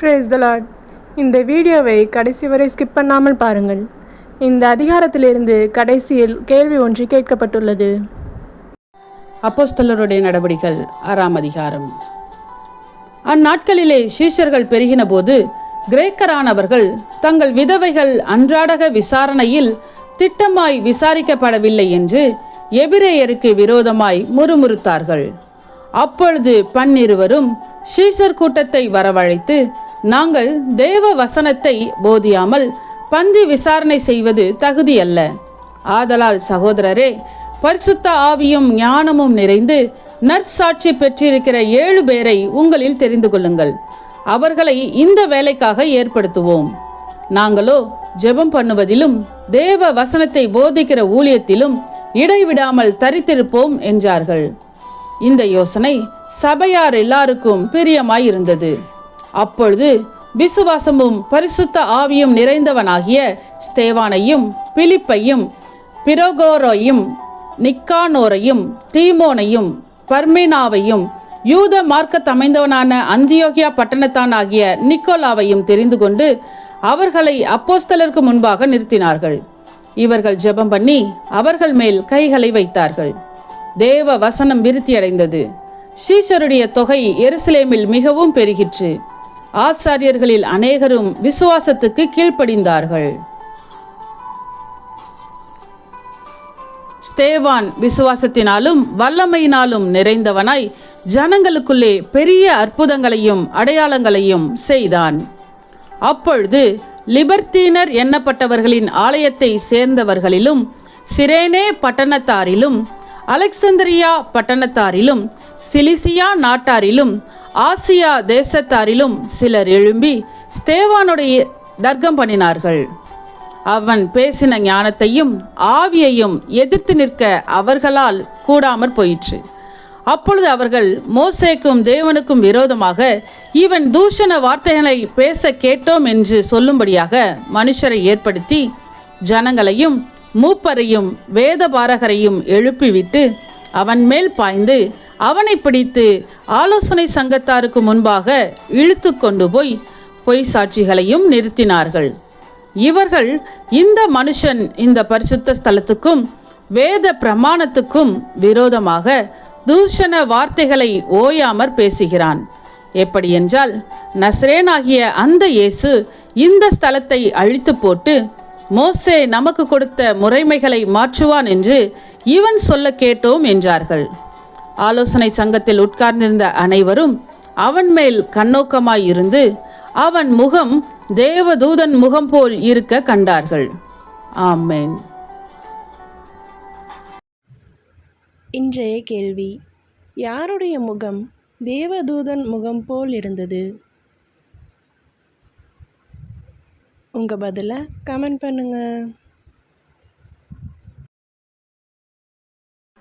Brace த Lord இந்த வீடியோவை கடைசி வரை ஸ்கிப் பண்ணாமல் பாருங்கள். இந்த அதிகாரத்திலிருந்து கடைசியில் கேள்வி ஒன்று கேட்கப்பட்டுள்ளது. அப்போஸ்தலருடைய நடவடிகள் ஆறாம் அதிகாரம். அந்நாட்களிலே சீஷர்கள் பெருகினபோது கிரேக்கரானவர்கள் தங்கள் விதவைகள் அன்றாடக விசாரணையில் திட்டமாய் விசாரிக்கப்படவில்லை என்று எபிரேயருக்கு விரோதமாய் முறுமுறுத்தார்கள். அப்பொழுது பன்னிருவரும் ஷீஷர் கூட்டத்தை வரவழைத்து நாங்கள் தேவ வசனத்தை போதியாமல் பந்தி விசாரணை செய்வது தகுதியல்ல. ஆதலால் சகோதரரே பரிசுத்த ஆவியும் ஞானமும் நிறைந்து நற்சாட்சி பெற்றிருக்கிற ஏழு பேரை உங்களில் தெரிந்து கொள்ளுங்கள். அவர்களை இந்த வேலைக்காக ஏற்படுத்துவோம். நாங்களோ ஜெபம் பண்ணுவதிலும் தேவ வசனத்தை போதிக்கிற ஊழியத்திலும் இடைவிடாமல் தரித்திருப்போம் என்றார்கள். இந்த யோசனை சபையார் எல்லாருக்கும் பிரியமாய் இருந்தது அப்பொழுது விசுவாசமும் பரிசுத்த ஆவியும் நிறைந்தவனாகிய ஸ்தேவானையும் பிலிப்பையும் பிரோகோரோயும் நிக்கானோரையும் தீமோனையும் பர்மினாவையும் யூத மார்க்கத்தமைந்தவனான அந்தியோகியா பட்டணத்தான் ஆகிய நிக்கோலாவையும் தெரிந்து கொண்டு அவர்களை அப்போஸ்தலருக்கு முன்பாக நிறுத்தினார்கள். இவர்கள் ஜெபம் பண்ணி அவர்கள் மேல் கைகளை வைத்தார்கள். தேவ வசனம் விருத்தியடைந்தது. சீஷருடைய தொகை எருசலேமில் மிகவும் பெருகிற்று. ஆசாரியர்களில் அநேகரும் விசுவாசத்துக்கு கீழ்ப்படிந்தார்கள். ஸ்தேவான் விசுவாசத்தினாலும் வல்லமையினாலும் நிறைந்தவனாய் ஜனங்களுக்குள்ளே பெரிய அற்புதங்களையும் அடையாளங்களையும் செய்தான். அப்பொழுது லிபர்த்தீனர் எண்ணப்பட்டவர்களின் ஆலயத்தை சேர்ந்தவர்களிலும் சிரேனே பட்டணத்தாரிலும் அலெக்சந்திரியா பட்டணத்தாரிலும் சிலிசியா நாட்டாரிலும் ஆசியா தேசத்தாரிலும் சிலர் எழும்பி ஸ்தேவானுடைய தர்க்கம் பண்ணினார்கள். அவன் பேசின ஞானத்தையும் ஆவியையும் எதிர்த்து நிற்க அவர்களால் கூடாமற் போயிற்று. அப்பொழுது அவர்கள் மோசேக்கும் தேவனுக்கும் விரோதமாக இவன் தூஷண வார்த்தைகளை பேச கேட்டோம் என்று சொல்லும்படியாக மனுஷரை ஏற்படுத்தி ஜனங்களையும் மூப்பரையும் வேத பாரகரையும் எழுப்பிவிட்டு அவன் மேல் பாய்ந்து அவனை பிடித்து ஆலோசனை சங்கத்தாருக்கு முன்பாக இழுத்து கொண்டு போய் பொய் சாட்சிகளையும் நிறுத்தினார்கள். இவர்கள் இந்த மனுஷன் இந்த பரிசுத்த ஸ்தலத்துக்கும் வேத பிரமாணத்துக்கும் விரோதமாக தூஷண வார்த்தைகளை ஓயாமற் பேசுகிறான். எப்படியென்றால் நஸ்ரேனாகிய அந்த இயேசு இந்த ஸ்தலத்தை அழித்து போட்டு மோசே நமக்கு கொடுத்த முறைமைகளை மாற்றுவான் என்று இவன் சொல்ல கேட்டோம் என்றார்கள். ஆலோசனை சங்கத்தில் உட்கார்ந்திருந்த அனைவரும் அவன் மேல் கண்ணோக்கமாய் இருந்து அவன் முகம் தேவதூதன் முகம் போல் இருக்க கண்டார்கள். ஆமேன். இன்றைய கேள்வி யாருடைய முகம் தேவதூதன் முகம் போல் இருந்தது? உங்கள் பதிலை கமெண்ட் பண்ணுங்கள்